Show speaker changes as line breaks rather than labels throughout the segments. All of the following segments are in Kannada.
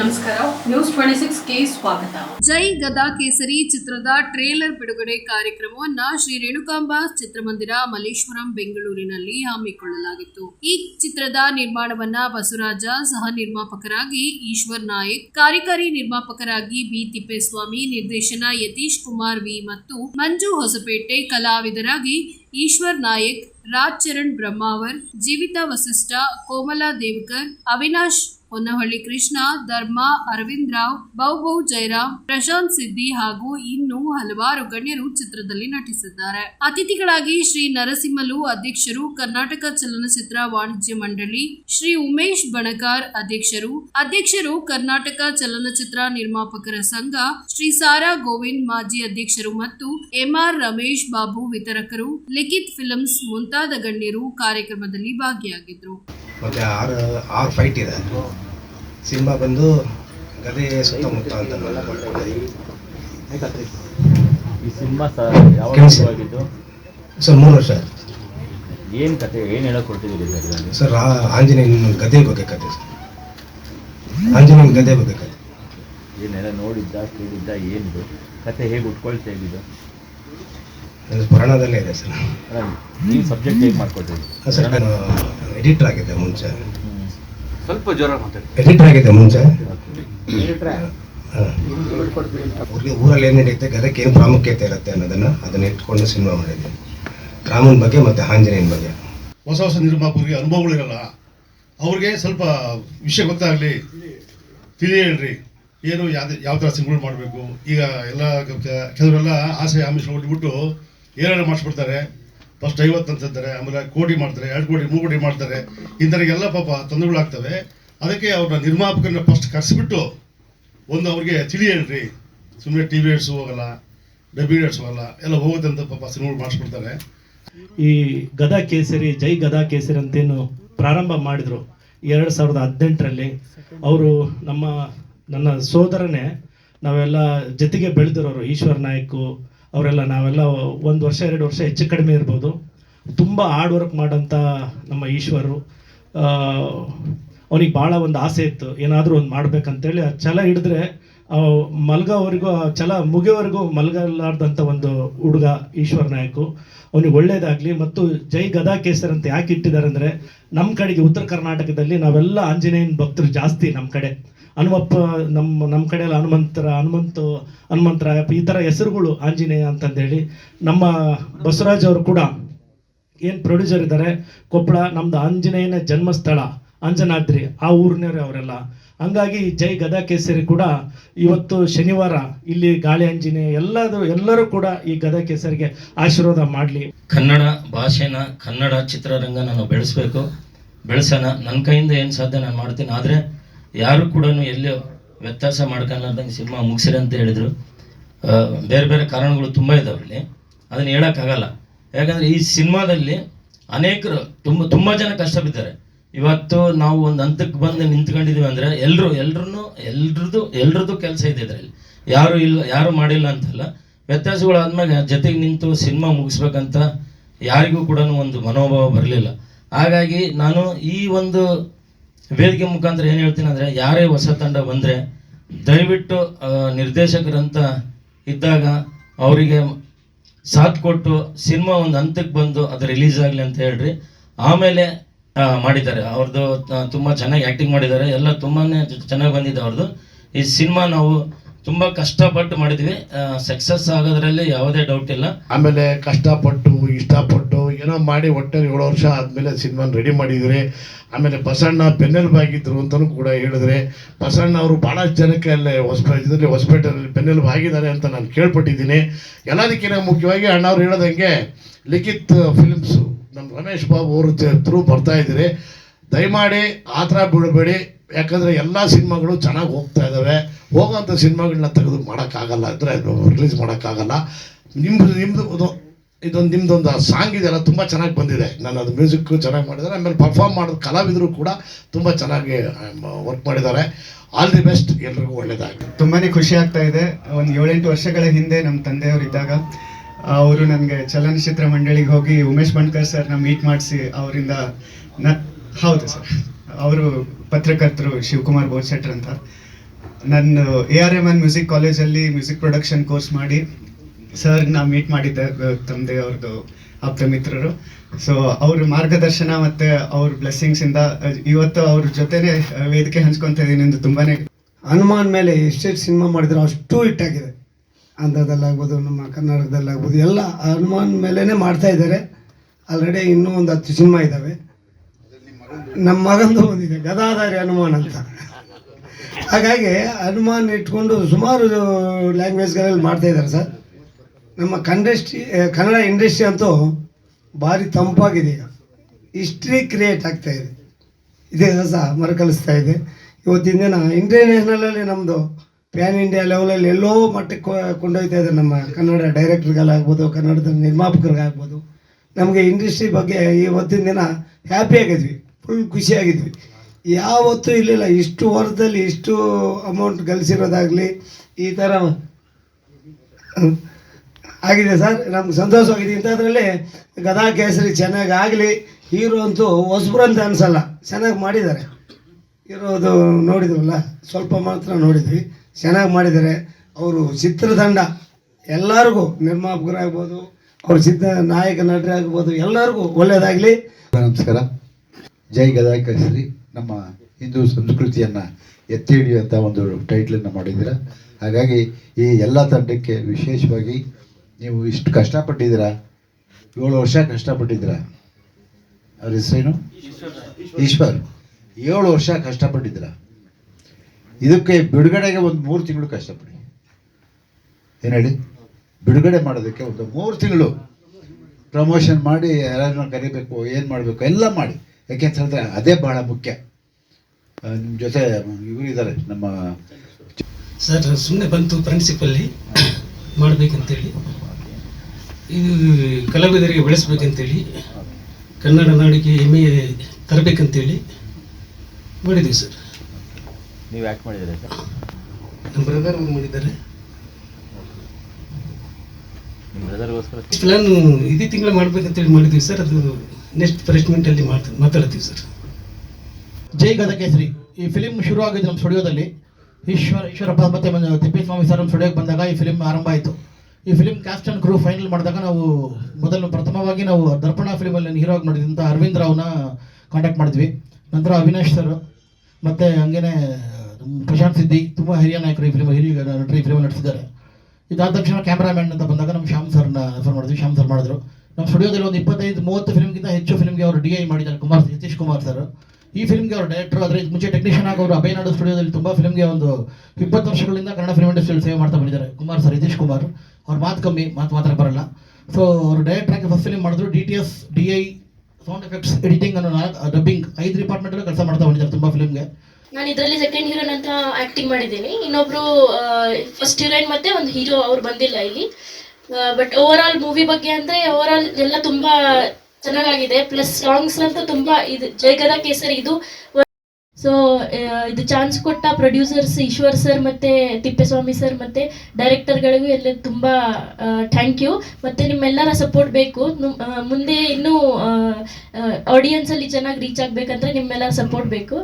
ನಮಸ್ಕಾರ. ನ್ಯೂಸ್ ಟ್ವೆಂಟಿ ಸಿಕ್ಸ್ಗೆ ಸ್ವಾಗತ.
ಜೈ ಗದಾ ಕೇಸರಿ ಚಿತ್ರದ ಟ್ರೇಲರ್ ಬಿಡುಗಡೆ ಕಾರ್ಯಕ್ರಮವನ್ನ ಶ್ರೀ ರೇಣುಕಾಂಬ ಚಿತ್ರಮಂದಿರ ಮಲ್ಲೇಶ್ವರಂ ಬೆಂಗಳೂರಿನಲ್ಲಿ ಹಮ್ಮಿಕೊಳ್ಳಲಾಗಿತ್ತು. ಈ ಚಿತ್ರದ ನಿರ್ಮಾಣವನ್ನ ಬಸವರಾಜ ಸಹ ನಿರ್ಮಾಪಕರಾಗಿ ಈಶ್ವರ್ ನಾಯಕ್, ಕಾರ್ಯಕಾರಿ ನಿರ್ಮಾಪಕರಾಗಿ ಬಿ ತಿಪ್ಪೇಸ್ವಾಮಿ, ನಿರ್ದೇಶನ ಯತೀಶ್ ಕುಮಾರ್ ವಿ ಮತ್ತು ಮಂಜು ಹೊಸಪೇಟೆ ಕಲಾವಿದರಾಗಿ ಈಶ್ವರ್ ನಾಯಕ್, ರಾಜ್ ಚರಣ್ ಬ್ರಹ್ಮಾವರ್, ಜೀವಿತಾ ವಸಿಷ್ಠ, ಕೋಮಲಾ ದೇವಕರ್, ಅವಿನಾಶ್ ಹೊನ್ನಹಳ್ಳಿ ಕೃಷ್ಣ, ಧರ್ಮ, ಅರವಿಂದ್ ರಾವ್ ಬೌಬೌ ಜಯರಾಮ್ ಪ್ರಶಾಂತ್ ಸಿದ್ದಿ ಹಾಗೂ ಇನ್ನೂ ಹಲವಾರು ಗಣ್ಯರು ಚಿತ್ರದಲ್ಲಿ ನಟಿಸಿದ್ದಾರೆ. ಅತಿಥಿಗಳಾಗಿ ಶ್ರೀ ನರಸಿಂಹಲು ಅಧ್ಯಕ್ಷರು, ಕರ್ನಾಟಕ ಚಲನಚಿತ್ರ ವಾಣಿಜ್ಯ ಮಂಡಳಿ, ಶ್ರೀ ಉಮೇಶ್ ಬಣಕಾರ್ ಅಧ್ಯಕ್ಷರು ಅಧ್ಯಕ್ಷರು ಕರ್ನಾಟಕ ಚಲನಚಿತ್ರ ನಿರ್ಮಾಪಕರ ಸಂಘ, ಶ್ರೀ ಸಾರಾ ಗೋವಿಂದ್ ಮಾಜಿ ಅಧ್ಯಕ್ಷರು ಮತ್ತು ಎಂಆರ್ ರಮೇಶ್ ಬಾಬು ವಿತರಕರು, ಲಿಖಿತ್ ಫಿಲ್ಮ್ಸ್ ಮುಂತಾದ ಗಣ್ಯರು ಕಾರ್ಯಕ್ರಮದಲ್ಲಿ ಭಾಗಿಯಾಗಿದ್ದರು.
ಮತ್ತು ಆರು ಆರು ಫೈಟ್ ಇದೆ. ಸಿಂಹ ಬಂದು ಗದೆ ಸುತ್ತಮುತ್ತ ಅಂತ
ಈ ಸಿನಿಮಾ ಸರ್
ಸರ್ ಮೂರು ವರ್ಷ
ಏನು ಕತೆ ಏನು ಹೇಳಕ್ ಕೊಡ್ತಿದ್ದೀರಿ ಸರ್
ಸರ್ ಆಂಜನೇಯನ ಗದೆ ಬಗ್ಗೆ ಕತೆ ಸರ್. ಆಂಜನೇಯನ ಗದೆ ಬಗ್ಗೆ ಕತೆ.
ಏನೆಲ್ಲ ನೋಡಿದ್ದ ಕೇಳಿದ್ದ ಏನಿದು? ಕತೆ ಹೇಗೆ ಉಟ್ಕೊಳ್ತಾ ಇದ್ದಿದ್ದು
ಪುರಾಣದಲ್ಲೇ ಇದೆ ಸರ್.
ನೀವು ಸಬ್ಜೆಕ್ಟ್ ಹೇಗೆ ಮಾಡ್ಕೊಟ್ಟಿದ್ರಿ
ಸರ್ ನಾನು ಎಡಿಟರ್ ಆಗಿದ್ದೆ ಮುಂಚೆ.
ಸ್ವಲ್ಪ ಜ್ವರ ಎಡಿಟ್
ಎಡಿಟರ್ ಆಗಿದ್ದೆ ಮುಂಚೆ. ಊರಿಗೆ ಊರಲ್ಲಿ ಏನು ನಡೆಯುತ್ತೆ ಗದಕ್ಕೆ ಏನು ಪ್ರಾಮುಖ್ಯತೆ ಇರುತ್ತೆ ಅನ್ನೋದನ್ನು ಅದನ್ನ ಇಟ್ಕೊಂಡು ಸಿನಿಮಾ ಮಾಡಿದ್ವಿ. ರಾಮನ ಬಗ್ಗೆ ಮತ್ತು ಆಂಜನೇಯನ ಬಗ್ಗೆ.
ಹೊಸ ಹೊಸ ನಿರ್ಮಾಪಕರಿಗೆ ಅನುಭವಗಳಿರಲ್ಲ ಅವ್ರಿಗೆ ಸ್ವಲ್ಪ ವಿಷಯ ಗೊತ್ತಾಗಲಿ. ತಿಳಿ ಹೇಳ್ರಿ. ಏನು ಯಾವ್ದು ಯಾವ ಥರ ಸಿನಿಮಾಗಳು ಮಾಡಬೇಕು? ಈಗ ಎಲ್ಲ ಕೆಲವರೆಲ್ಲ ಆಸೆ ಆಮಿಷ ಹೊಟ್ಬಿಟ್ಟು ಏನೇನು ಮಾಡಿಸ್ಬಿಡ್ತಾರೆ. ಫಸ್ಟ್ ಐವತ್ತು ಅಂತಿದ್ದಾರೆ ಆಮೇಲೆ ಕೋಟಿ ಮಾಡ್ತಾರೆ, ಎರಡು ಕೋಟಿ, ಮೂರು ಕೋಟಿ ಮಾಡ್ತಾರೆ. ಇಂಥವರಿಗೆಲ್ಲ ಪಾಪ ತೊಂದರೆಗಳಾಗ್ತವೆ. ಅದಕ್ಕೆ ಅವ್ರನ್ನ ನಿರ್ಮಾಪಕರನ್ನ ಫಸ್ಟ್ ಕರೆಸಿಬಿಟ್ಟು ಒಂದು ಅವ್ರಿಗೆ ತಿಳಿ ಹೇಳ್ರಿ. ಸುಮ್ಮನೆ ಟಿ ವಿ ಹೇಳ್ಸು ಹೋಗಲ್ಲ ಡಬ್ಬಿ ಹೇಳ್ಸು ಹೋಗಲ್ಲ, ಎಲ್ಲ ಹೋಗುತ್ತೆ ಅಂತ ಪಾಪ ಸಿನಿಮಾಗಳು ಮಾಡಿಸ್ಬಿಡ್ತಾರೆ.
ಈ ಗದಾ ಕೇಸರಿ, ಜೈ ಗದಾ ಕೇಸರಿ ಅಂತೇನು ಪ್ರಾರಂಭ ಮಾಡಿದರು ಎರಡು ಸಾವಿರದ ಹದಿನೆಂಟರಲ್ಲಿ. ಅವರು ನಮ್ಮ, ನನ್ನ ಸೋದರನೇ, ನಾವೆಲ್ಲ ಜೊತೆಗೆ ಬೆಳೆದಿರೋರು, ಈಶ್ವರ್ ನಾಯ್ಕು ಅವರೆಲ್ಲ ನಾವೆಲ್ಲ ಒಂದು ವರ್ಷ, ಎರಡು ವರ್ಷ ಹೆಚ್ಚು ಕಡಿಮೆ ಇರ್ಬೋದು. ತುಂಬ ಹಾರ್ಡ್ ವರ್ಕ್ ಮಾಡೋಂಥ ನಮ್ಮ ಈಶ್ವರು. ಅವನಿಗೆ ಭಾಳ ಒಂದು ಆಸೆ ಇತ್ತು. ಏನಾದರೂ ಒಂದು ಮಾಡ್ಬೇಕಂತೇಳಿ. ಆ ಛಲ ಹಿಡಿದ್ರೆ ಮಲ್ಗೋವರೆಗೂ, ಆ ಛಲ ಮುಗಿಯೋವರೆಗೂ ಮಲ್ಗಲಾರ್ದಂಥ ಒಂದು ಹುಡುಗ ಈಶ್ವರ್ ನಾಯಕು. ಅವನಿಗೆ ಒಳ್ಳೇದಾಗಲಿ. ಮತ್ತು ಜೈ ಗದಾ ಕೇಸರ್ ಅಂತ ಯಾಕೆ ಇಟ್ಟಿದ್ದಾರೆ ಅಂದರೆ ನಮ್ಮ ಕಡೆಗೆ ಉತ್ತರ ಕರ್ನಾಟಕದಲ್ಲಿ ನಾವೆಲ್ಲ ಆಂಜನೇಯನ ಭಕ್ತರು ಜಾಸ್ತಿ ನಮ್ಮ ಕಡೆ. ಹನುಮಪ್ಪ ನಮ್ಮ ನಮ್ಮ ಕಡೆಯಲ್ಲಿ ಹನುಮಂತರ, ಹನುಮಂತು, ಹನುಮಂತರಾಯಪ್ಪ, ಈ ಥರ ಹೆಸರುಗಳು ಆಂಜನೇಯ ಅಂತಂದೇಳಿ ನಮ್ಮ ಬಸವರಾಜ್ ಅವರು ಕೂಡ ಏನು ಪ್ರೊಡ್ಯೂಸರ್ ಇದ್ದಾರೆ ಕೊಪ್ಪಳ ನಮ್ಮದು ಆಂಜನೇಯನ ಜನ್ಮಸ್ಥಳ, ಅಂಜನಾದ್ರಿ, ಆ ಊರಿನವರೇ ಅವರೆಲ್ಲ. ಹಂಗಾಗಿ ಜೈ ಗದಾ ಕೇಸರಿ ಕೂಡ ಇವತ್ತು ಶನಿವಾರ ಇಲ್ಲಿ ಗಾಳಿ ಆಂಜನೇಯ ಎಲ್ಲರೂ ಎಲ್ಲರೂ ಕೂಡ ಈ ಗದಾ ಕೇಸರಿಗೆ ಆಶೀರ್ವಾದ ಮಾಡಲಿ.
ಕನ್ನಡ ಭಾಷೆನ, ಕನ್ನಡ ಚಿತ್ರರಂಗ ನಾನು ಬೆಳೆಸಬೇಕು. ಬೆಳೆಸೋಣ. ನನ್ನ ಕೈಯಿಂದ ಏನು ಸಾಧ್ಯ ನಾನು ಮಾಡ್ತೀನಿ, ಆದರೆ ಯಾರು ಕೂಡ ಎಲ್ಲೋ ವ್ಯತ್ಯಾಸ ಮಾಡ್ಕೊಳ್ಳಾರ್ದಂಗೆ ಸಿನಿಮಾ ಮುಗಿಸಿರಿ ಅಂತ ಹೇಳಿದರು. ಬೇರೆ ಬೇರೆ ಕಾರಣಗಳು ತುಂಬ ಇದ್ದಾವೆ ಇಲ್ಲಿ ಅದನ್ನು ಹೇಳೋಕ್ಕಾಗಲ್ಲ. ಯಾಕಂದರೆ ಈ ಸಿನಿಮಾದಲ್ಲಿ ಅನೇಕರು ತುಂಬ ತುಂಬ ಜನ ಕಷ್ಟ ಬಿದ್ದಾರೆ ಇವತ್ತು ನಾವು ಒಂದು ಹಂತಕ್ಕೆ ಬಂದು ನಿಂತ್ಕೊಂಡಿದ್ದೀವಿ ಅಂದರೆ ಎಲ್ಲರೂ ಎಲ್ಲರೂ ಎಲ್ರದ್ದು ಎಲ್ರದ್ದು ಕೆಲಸ ಇದೆ ಇದರಲ್ಲಿ. ಯಾರು ಇಲ್ಲ, ಯಾರು ಮಾಡಿಲ್ಲ ಅಂತಲ್ಲ. ವ್ಯತ್ಯಾಸಗಳಾದ್ಮೇಲೆ ಜೊತೆಗೆ ನಿಂತು ಸಿನಿಮಾ ಮುಗಿಸ್ಬೇಕಂತ ಯಾರಿಗೂ ಕೂಡ ಒಂದು ಮನೋಭಾವ ಬರಲಿಲ್ಲ. ಹಾಗಾಗಿ ನಾನು ಈ ಒಂದು ವೇದಿಕೆ ಮುಖಾಂತರ ಏನು ಹೇಳ್ತೀನಿ ಅಂದರೆ, ಯಾರೇ ಹೊಸ ತಂಡ ಬಂದರೆ, ದಯವಿಟ್ಟು ನಿರ್ದೇಶಕರಂತ ಇದ್ದಾಗ ಅವರಿಗೆ ಸಾಥ್ ಕೊಟ್ಟು ಸಿನಿಮಾ ಒಂದು ಹಂತಕ್ಕೆ ಬಂದು ಅದು ರಿಲೀಸ್ ಆಗಲಿ ಅಂತ ಹೇಳ್ರಿ. ಆಮೇಲೆ ಮಾಡಿದ್ದಾರೆ. ಅವ್ರದ್ದು ತುಂಬ ಚೆನ್ನಾಗಿ ಆ್ಯಕ್ಟಿಂಗ್ ಮಾಡಿದ್ದಾರೆ. ಎಲ್ಲ ತುಂಬಾ ಚೆನ್ನಾಗಿ ಬಂದಿದೆ ಅವ್ರದ್ದು ಈ ಸಿನಿಮಾ ನಾವು ತುಂಬ ಕಷ್ಟಪಟ್ಟು ಮಾಡಿದ್ವಿ. ಸಕ್ಸಸ್ ಆಗೋದ್ರಲ್ಲಿ ಯಾವುದೇ ಡೌಟ್ ಇಲ್ಲ.
ಆಮೇಲೆ ಕಷ್ಟಪಟ್ಟು, ಇಷ್ಟಪಟ್ಟು ಏನೋ ಮಾಡಿ ಒಟ್ಟಲ್ಲಿ ಏಳು ವರ್ಷ ಆದಮೇಲೆ ಸಿನಿಮಾನ ರೆಡಿ ಮಾಡಿದರೆ, ಆಮೇಲೆ ಬಸಣ್ಣ ಬೆನ್ನೆಲುಬಾಗಿದ್ರು ಅಂತಲೂ ಕೂಡ ಹೇಳಿದ್ರೆ, ಬಸಣ್ಣ ಅವರು ಭಾಳ ಜನಕ್ಕೆ ಅಲ್ಲೇ ಹೊಸಪೇಟೆಯಲ್ಲಿ ಬೆನ್ನೆಲುಬು ಆಗಿದ್ದಾರೆ ಅಂತ ನಾನು ಕೇಳ್ಪಟ್ಟಿದ್ದೀನಿ. ಎಲ್ಲದಕ್ಕಿಂತ ಮುಖ್ಯವಾಗಿ ಅಣ್ಣವ್ರು ಹೇಳೋದಂಗೆ ಲಿಖಿತ್ ಫಿಲ್ಮ್ಸು ನಮ್ಮ ರಮೇಶ್ ಬಾಬು ಅವರು ಥ್ರೂ ಬರ್ತಾ ಇದ್ದೀರಿ. ದಯಮಾಡಿ ಆ ಥರ ಬಿಡಬೇಡಿ ಯಾಕಂದರೆ ಎಲ್ಲ ಸಿನಿಮಾಗಳು ಚೆನ್ನಾಗಿ ಹೋಗ್ತಾ ಇದ್ದಾವೆ ಹೋಗೋಂಥ ಸಿನಿಮಾಗಳನ್ನ ತೆಗೆದು ಮಾಡೋಕ್ಕಾಗಲ್ಲ. ಅಂದರೆ ರಿಲೀಸ್ ಮಾಡೋಕ್ಕಾಗಲ್ಲ. ನಿಮ್ಮದು ನಿಮ್ಮದು ಇದೊಂದು ನಿಮ್ಮದೊಂದು ಸಾಂಗ್ ಇದೆಯಲ್ಲ, ತುಂಬ ಚೆನ್ನಾಗಿ ಬಂದಿದೆ. ನಾನು ಅದು ಮ್ಯೂಸಿಕ್ ಚೆನ್ನಾಗಿ ಮಾಡಿದ್ದಾರೆ, ಆಮೇಲೆ ಪರ್ಫಾರ್ಮ್ ಮಾಡೋದು ಕಲಾವಿದರು ಕೂಡ ತುಂಬ ಚೆನ್ನಾಗಿ ವರ್ಕ್ ಮಾಡಿದ್ದಾರೆ. ಆಲ್ ದಿ ಬೆಸ್ಟ್ ಎಲ್ರಿಗೂ ಒಳ್ಳೆಯದಾಗಲಿ
ತುಂಬಾ ಖುಷಿ ಆಗ್ತಾ ಇದೆ. ಒಂದು ಏಳೆಂಟು ವರ್ಷಗಳ ಹಿಂದೆ ನಮ್ಮ ತಂದೆಯವರು ಇದ್ದಾಗ ಅವರು ನನಗೆ ಚಲನಚಿತ್ರ ಮಂಡಳಿಗೆ ಹೋಗಿ ಉಮೇಶ್ ಬಣ್ಕರ್ ಸರ್ನ ಮೀಟ್ ಮಾಡಿಸಿ ಅವರಿಂದ ನ, ಹೌದು ಸರ್. ಅವರು ಪತ್ರಕರ್ತರು ಶಿವಕುಮಾರ್ ಬೋರ್ಶೆಟ್ರ್ ಅಂತ. ನನ್ನ A R M N music ಕಾಲೇಜಲ್ಲಿ ಮ್ಯೂಸಿಕ್ ಪ್ರೊಡಕ್ಷನ್ ಕೋರ್ಸ್ ಮಾಡಿ ಸರ್ ನಾ ಮೀಟ್ ಮಾಡಿದ್ದೆ ತಂದೆ ಅವ್ರದ್ದು ಆಪ್ತ ಮಿತ್ರರು. ಸೊ ಅವ್ರ ಮಾರ್ಗದರ್ಶನ ಮತ್ತೆ ಅವ್ರ ಬ್ಲೆಸ್ಸಿಂಗ್ಸ್ ಇಂದ ಇವತ್ತು ಅವ್ರ ಜೊತೆನೆ ವೇದಿಕೆ ಹಂಚ್ಕೊತಾ ಇದ್ದೀನಿ ಎಂದು ತುಂಬಾನೇ
ಹನುಮಾನ್ ಮೇಲೆ ಎಷ್ಟೆಷ್ಟು ಸಿನಿಮಾ ಮಾಡಿದ್ರು ಅಷ್ಟು ಹಿಟ್ಟಾಗಿದೆ. ಆಂಧ್ರದಲ್ಲಾಗ್ಬೋದು ನಮ್ಮ ಕರ್ನಾಟಕದಲ್ಲಾಗ್ಬೋದು ಎಲ್ಲ ಹನುಮಾನ್ ಮೇಲೇ ಮಾಡ್ತಾ ಇದ್ದಾರೆ. ಆಲ್ರೆಡಿ ಇನ್ನೂ ಒಂದು ಹತ್ತು ಸಿನಿಮಾ ಇದ್ದಾವೆ ನಮ್ಮ ಮಗಂದು ಒಂದಿದೆ, ಗದಾಧಾರಿ ಹನುಮಾನ್ ಅಂತ. ಹಾಗಾಗಿ ಹನುಮಾನ್ ಇಟ್ಕೊಂಡು ಸುಮಾರು ಲ್ಯಾಂಗ್ವೇಜ್ಗಳಲ್ಲಿ ಮಾಡ್ತಾ ಇದ್ದಾರೆ ಸರ್. ನಮ್ಮ ಕಂಡಸ್ಟ್ರಿ ಕನ್ನಡ ಇಂಡಸ್ಟ್ರಿ ಅಂತೂ ಭಾರಿ ತಂಪಾಗಿದೆ. ಈಗ ಹಿಸ್ಟ್ರಿ ಕ್ರಿಯೇಟ್ ಆಗ್ತಾ ಇದೆ. ಇದೇ ಹೊಸ, ಮರುಕಳಿಸ್ತಾ ಇದೆ. ಇವತ್ತಿನ ದಿನ ಇಂಟರ್ನ್ಯಾಷನಲಲ್ಲಿ ನಮ್ಮದು ಪ್ಯಾನ್ ಇಂಡಿಯಾ ಲೆವೆಲಲ್ಲಿ ಎಲ್ಲೋ ಮಟ್ಟಕ್ಕೆ ಕೊಂಡೊಯ್ತಾ ಇದೆ ನಮ್ಮ ಕನ್ನಡ ಡೈರೆಕ್ಟರ್ಗಳಾಗ್ಬೋದು ಕನ್ನಡದ ನಿರ್ಮಾಪಕರಿಗಾಗ್ಬೋದು ನಮಗೆ ಇಂಡಸ್ಟ್ರಿ ಬಗ್ಗೆ ಇವತ್ತಿನ ದಿನ ಹ್ಯಾಪಿ ಆಗಿದ್ವಿ ಫುಲ್ ಖುಷಿಯಾಗಿದ್ವಿ ಯಾವತ್ತೂ ಇರಲಿಲ್ಲ, ಇಷ್ಟು ವರ್ಷದಲ್ಲಿ ಇಷ್ಟು ಅಮೌಂಟ್ ಗಳಿಸಿರೋದಾಗಲಿ ಈ ಥರ. ಆಗಿದೆ ಸರ್, ನಮ್ಗೆ ಸಂತೋಷವಾಗಿದೆ ಇಂಥದ್ರಲ್ಲಿ ಗದಾ ಕೇಸರಿ ಚೆನ್ನಾಗಿ ಆಗಲಿ, ಹೀರೋ ಅಂತೂ ಹೊಸಬ್ರು ಅಂತ ಅನಿಸಲ್ಲ, ಚೆನ್ನಾಗಿ ಮಾಡಿದ್ದಾರೆ. ಇರೋದು ನೋಡಿದ್ರಲ್ಲ, ಸ್ವಲ್ಪ ಮಾತ್ರ ನೋಡಿದ್ವಿ. ಚೆನ್ನಾಗಿ ಮಾಡಿದ್ದಾರೆ. ಅವರು ಚಿತ್ರತಂಡ, ಎಲ್ಲರಿಗೂ ನಿರ್ಮಾಪಕರಾಗ್ಬೋದು ಅವ್ರ ಚಿತ್ರ ನಾಯಕ ನಟರಾಗ್ಬೋದು ಎಲ್ಲರಿಗೂ ಒಳ್ಳೆಯದಾಗಲಿ
ನಮಸ್ಕಾರ. ಜೈ ಗದಾ ಕೇಸರಿ. ನಮ್ಮ ಹಿಂದೂ ಸಂಸ್ಕೃತಿಯನ್ನು ಎತ್ತಿ ಹಿಡಿಯುವಂಥ ಒಂದು ಟೈಟ್ಲನ್ನು ಮಾಡಿದ್ದೀರಾ. ಹಾಗಾಗಿ ಈ ಎಲ್ಲ ತಂಡಕ್ಕೆ ವಿಶೇಷವಾಗಿ ನೀವು ಇಷ್ಟು ಕಷ್ಟಪಟ್ಟಿದ್ದೀರಾ? ಏಳು ವರ್ಷ ಕಷ್ಟಪಟ್ಟಿದ್ದೀರಾ? ಅವ್ರ ಹೆಸರೇನು? ಈಶ್ವರ್. ಏಳು ವರ್ಷ ಕಷ್ಟಪಟ್ಟಿದ್ದೀರ? ಇದಕ್ಕೆ ಬಿಡುಗಡೆಗೆ ಒಂದು ಮೂರು ತಿಂಗಳು ಕಷ್ಟಪಡಿ. ಏನು ಹೇಳಿ? ಬಿಡುಗಡೆ ಮಾಡೋದಕ್ಕೆ ಒಂದು ಮೂರು ತಿಂಗಳು ಪ್ರಮೋಷನ್ ಮಾಡಿ ಯಾರನ್ನ ಕರಿಬೇಕು, ಏನು ಮಾಡಬೇಕು ಎಲ್ಲ ಮಾಡಿ. ಯಾಕೆ ಅಂತ ಹೇಳಿದ್ರೆ ಅದೇ ಬಹಳ ಮುಖ್ಯ. ನಿಮ್ಮ ಜೊತೆ ಇವರು ಇದ್ದಾರೆ ನಮ್ಮ
ಸರ್ ಸುಮ್ಮನೆ ಬಂತು ಪ್ರಿನ್ಸಿಪಲ್ಲಿ ಮಾಡಬೇಕಂತೇಳಿ. ಇದು ಕಲಾವಿದರಿಗೆ ಬೆಳೆಸ್ಬೇಕಂತೇಳಿ ಕನ್ನಡ ನಾಡಿಗೆ ಹೆಮ್ಮೆ ತರಬೇಕಂತೇಳಿ ಮಾಡಿದ್ದೀವಿ ಸರ್.
ನೀವು ಯಾಕೆ ಮಾಡಿದ್ದೀರಾ ಸರ್?
ನಮ್ಮ ಬ್ರದರ್ ಮಾಡಿದ್ದಾರೆ. ಪ್ಲಾನ್ ಇದೇ ತಿಂಗಳು ಮಾಡ್ಬೇಕಂತೇಳಿ ಮಾಡಿದ್ದೀವಿ ಸರ್. ಅದು ನೆಕ್ಸ್ಟ್ ಪ್ರೆಸ್ಮೆಂಟಲ್ಲಿ ಮಾತು ಮಾತಾಡ್ತೀವಿ ಸರ್.
ಜೈ ಗದಕೇಸರಿ ಈ ಫಿಲಿಮ್ ಶುರು ಆಗಿದ್ದು ನಮ್ಮ ಸ್ಟುಡಿಯೋದಲ್ಲಿ ಈಶ್ವರ ಈಶ್ವರಪ್ಪ ಮತ್ತೆ ತಿಪ್ಪೇಸ್ವಾಮಿ ಸರ್ ನಮ್ಮ ಬಂದಾಗ ಈ ಫಿಲಿಮ್ ಆರಂಭ ಆಯಿತು. ಈ film cast and crew final ಮಾಡಿದಾಗ ನಾವು ಮೊದಲು ಪ್ರಥಮವಾಗಿ ನಾವು ದರ್ಪಣ ಫಿಲಿಮಲ್ಲಿ ಹೀರೋ ಆಗಿ ಮಾಡಿದಂಥ ಅರವಿಂದ್ ರಾವ್ನ ಕಾಂಟ್ಯಾಕ್ಟ್ ಮಾಡಿದ್ವಿ. ನಂತರ ಅವಿನಾಶ್ ಸರ್ ಮತ್ತು ಹಂಗೇನೆ ಪ್ರಶಾಂತ್ ಸಿದ್ದಿ, ತುಂಬ ಹಿರಿಯ ನಾಯಕರು ಈ ಫಿಲಿಮ್ ಹಿರಿಯ ನಟರು ಈ ಫಿಲಿಮ್ ನಟಿಸಿದ್ದಾರೆ. ಇದಾದ ತಕ್ಷಣ ಕ್ಯಾಮ್ರಾಮ್ಯಾನ್ ಅಂತ ಬಂದಾಗ ನಮ್ಮ ಶ್ಯಾಮ್ ಸರ್ನ ರೆಫರ್ ಮಾಡಿದ್ವಿ. ಶ್ಯಾಮ್ ಸರ್ ಮಾಡಿದ್ರು. ನಮ್ಮ ಸ್ಟುಡಿಯೋದಲ್ಲಿ ಒಂದು ಇಪ್ಪತ್ತೈದು, ಮೂವತ್ತು ಫಿಲ್ಮ್ಗಿಂತ ಹೆಚ್ಚು ಫಿಲ್ಮ್ಗೆ ಅವರು ಡಿ ಐ ಮಾಡಿದ್ದಾರೆ, ಕುಮಾರ್, ಯತೀಶ್ ಕುಮಾರ್ ಸರ್ ಈ ಫಿಲ್ಮ್ಗೆ ಅವರು ಡೈರೆಕ್ಟರ್ ಆದರೆ ಮುಂಚೆ ಟೆಕ್ನಿಷಿಯನ್ ಆಗಿ ಅವರು ಅಭಯನಾಡು ಸ್ಟುಡಿಯೋದಲ್ಲಿ ತುಂಬ ಫಿಲ್ಮ್ಗೆ ಒಂದು ಇಪ್ಪತ್ತು ವರ್ಷಗಳಿಂದ ಕನ್ನಡ ಫಿಲ್ಮ್ ಇಂಡಸ್ಟ್ರಿಯಲ್ಲಿ ಸೇವೆ ಮಾಡ್ತಾ ಬಂದಿದ್ದಾರೆ. ಕುಮಾರ್ ಸರ್ ಯತೀಶ್ ಕುಮಾರ್ ಅವ್ರ ಮಾತು ಕಮ್ಮಿ, ಮಾತು ಮಾತ್ರ ಬರಲ್ಲ. ಸೊ ಅವರು ಡೈರೆಕ್ಟರ್ ಆಗಿ ಫಸ್ಟ್ ಫಿಲ್ಮ್ ಮಾಡಿದ್ರು D T S D I sound effects editing ಅನ್ನೋ ಡಬ್ಬಿಂಗ್ ಐದು ಡಿಪಾರ್ಟ್ಮೆಂಟಲ್ಲೂ ಕೆಲಸ ಮಾಡ್ತಾ ಬಂದಿದ್ದಾರೆ ತುಂಬ ಫಿಲ್ಮ್ಗೆ
ನಾನು ಇದರಲ್ಲಿ ಸೆಕೆಂಡ್ ಹೀರೋನ್ ಅಂತ ಆಕ್ಟಿಂಗ್ ಮಾಡಿದ್ದೀನಿ. ಇನ್ನೊಬ್ರು ಫಸ್ಟ್ ಹೀರೋಯಿನ್ ಮತ್ತೆ ಒಂದು ಹೀರೋ ಅವ್ರು ಬಂದಿಲ್ಲ ಇಲ್ಲಿ. ಬಟ್ ಓವರ್ ಆಲ್ ಮೂವಿ ಬಗ್ಗೆ ಅಂದ್ರೆ ಓವರ್ ಆಲ್ ಎಲ್ಲ ತುಂಬಾ ಚೆನ್ನಾಗಾಗಿದೆ. ಪ್ಲಸ್ ಸಾಂಗ್ಸ್ ಅಂತೂ ತುಂಬಾ ಇದು ಜಯಗದ ಕೇಸರಿ ಇದು. ಸೊ ಇದು ಚಾನ್ಸ್ ಕೊಟ್ಟ ಪ್ರೊಡ್ಯೂಸರ್ಸ್ ಈಶ್ವರ್ ಸರ್ ಮತ್ತೆ ತಿಪ್ಪೇಸ್ವಾಮಿ ಸರ್ ಮತ್ತೆ ಡೈರೆಕ್ಟರ್ಗಳಿಗೂ ಎಲ್ಲ ತುಂಬಾ ಥ್ಯಾಂಕ್ ಯು ಮತ್ತೆ ನಿಮ್ಮೆಲ್ಲರ ಸಪೋರ್ಟ್ ಬೇಕು. ಮುಂದೆ ಇನ್ನೂ ಆಡಿಯನ್ಸ್ ಅಲ್ಲಿ ಚೆನ್ನಾಗಿ ರೀಚ್ ಆಗ್ಬೇಕಂದ್ರೆ ನಿಮ್ಮೆಲ್ಲರ ಸಪೋರ್ಟ್ ಬೇಕು.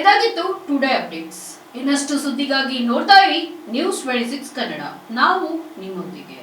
ಇದಾಗಿತ್ತು ಟುಡೇ ಅಪ್ಡೇಟ್ಸ್ ಇನ್ನಷ್ಟು ಸುದ್ದಿಗಾಗಿ ನೋಡ್ತಾ ಇರಿ. News twenty six Kannada. ನಾವು ನಿಮ್ಮೊಂದಿಗೆ.